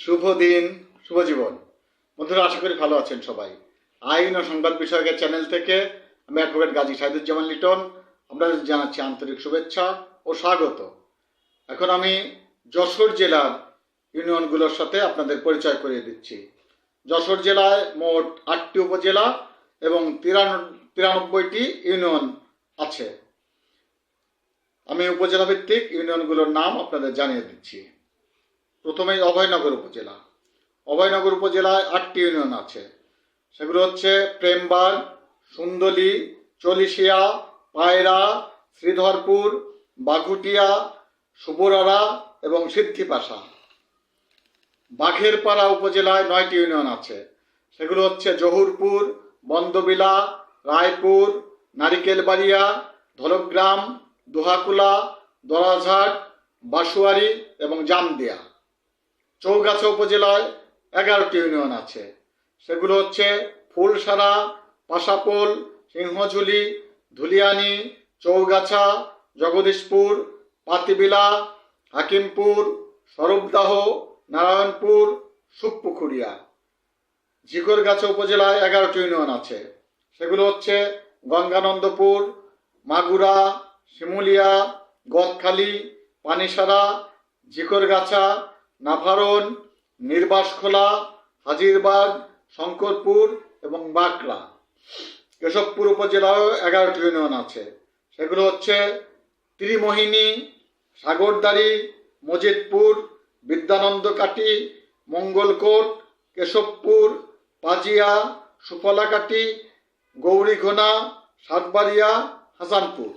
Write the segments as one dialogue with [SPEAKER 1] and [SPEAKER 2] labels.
[SPEAKER 1] শুভ দিন, শুভ জীবন। বন্ধুরা, আশা করি ভালো আছেন সবাই। আইন ও সংবাদ বিষয়কের চ্যানেল থেকে আমি অ্যাডভোকেট গাজী সাইদুজ্জামান লিটন। আপনাদের জানাচ্ছি আন্তরিক শুভেচ্ছা ও স্বাগত। এখন আমি যশোর জেলার ইউনিয়নগুলোর সাথে আপনাদের পরিচয় করিয়ে দিচ্ছি। যশোর জেলায় মোট আটটি উপজেলা এবং তিরান- তিরানব্বইটি ইউনিয়ন আছে। আমি উপজেলা ভিত্তিক ইউনিয়নগুলোর নাম আপনাদের জানিয়ে দিচ্ছি। প্রথমেই অভয়নগর উপজেলা। অভয়নগর উপজেলায় আটটি ইউনিয়ন আছে। সেগুলো হচ্ছে প্রেমবাগ সুন্দলি চলিশিয়া, পায়রা, শ্রীধরপুর, বাঘুটিয়া, সুবরারা এবং সিদ্ধিপাশা। বাঘেরপাড়া উপজেলায় নয়টি ইউনিয়ন আছে। সেগুলো হচ্ছে জহুরপুর, বন্দবিলা, রায়পুর, নারিকেলবাড়িয়া, ধলগ্রাম, দোহাকুলা দরাঝাট বাসুয়ারি এবং জামদিয়া। চৌগাছা উপজেলায় এগারোটি ইউনিয়ন আছে। সেগুলো হচ্ছে ফুলসারা পাশাপোল, সিংহঝুলি, ধুলিয়ানি, চৌগাছা, জগদীশপুর, পাতিবিলা, হাকিমপুর, স্বরূপদাহ, নারায়ণপুর সুখপুকুরিয়া ঝিকরগাছা উপজেলায় এগারোটি ইউনিয়ন আছে। সেগুলো হচ্ছে গঙ্গানন্দপুর, মাগুরা, শিমুলিয়া, গদখালি, পানিসারা ঝিকরগাছা নাভারণ, নির্বাসখোলা, হাজিরবাগ, শঙ্করপুর এবং বাঁকড়া। কেশবপুর উপজেলায়ও এগারোটি ইউনিয়ন আছে। সেগুলো হচ্ছে ত্রিমোহিনী সাগরদারি মজিদপুর, বিদ্যানন্দকাটি, মঙ্গলকোট, কেশবপুর, পাজিয়া, সুফলাকাটি, গৌরীঘোনা, সাতবাড়িয়া, হাসানপুর।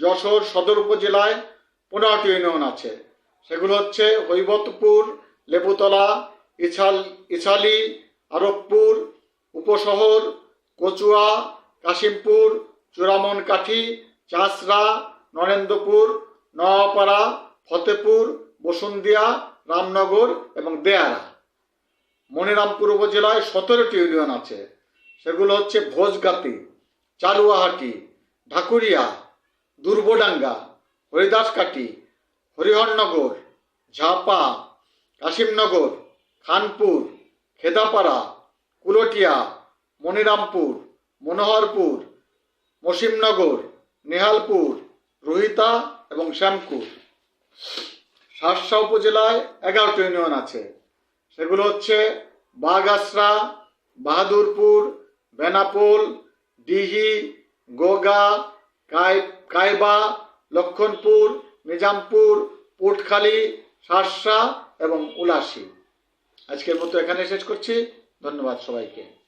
[SPEAKER 1] যশোর সদর উপজেলায় পনেরোটি ইউনিয়ন আছে। সেগুলো হচ্ছে হৈবতপুর, লেবুতলা, ইছাল, ইছালি, আরবপুর, উপশহর, কচুয়া, কাশিমপুর, চূড়ামনকাঠি চাষরা নরেন্দ্রপুর নওয়াপাড়া ফতেপুর বসুন্দিয়া রামনগর এবং দেয়ারা। মনিরামপুর উপজেলায় সতেরোটি ইউনিয়ন আছে। সেগুলো হচ্ছে ভোজগাতি চালুয়াহাটি ঢাকুরিয়া, দুর্বডাঙ্গা হরিদাসকাটি হরিহরনগর, ঝাপা, কাশিমনগর, খানপুর, খেদাপাড়া, কুলটিয়া, মনিরামপুর, মনোহরপুর, মসিমনগর, নেহালপুর, রোহিতা এবং শ্যামপুর। শার্শা উপজেলায় এগারোটি ইউনিয়ন আছে। সেগুলো হচ্ছে বাগাসরা বাহাদুরপুর, বেনাপোল, ডিহি, গোগা, কাই, কাইবা, লক্ষণপুর নিজামপুর পোর্টখালী শার্শা এবং উলাসি। আজকের মতো এখানে শেষ করছি। ধন্যবাদ সবাইকে।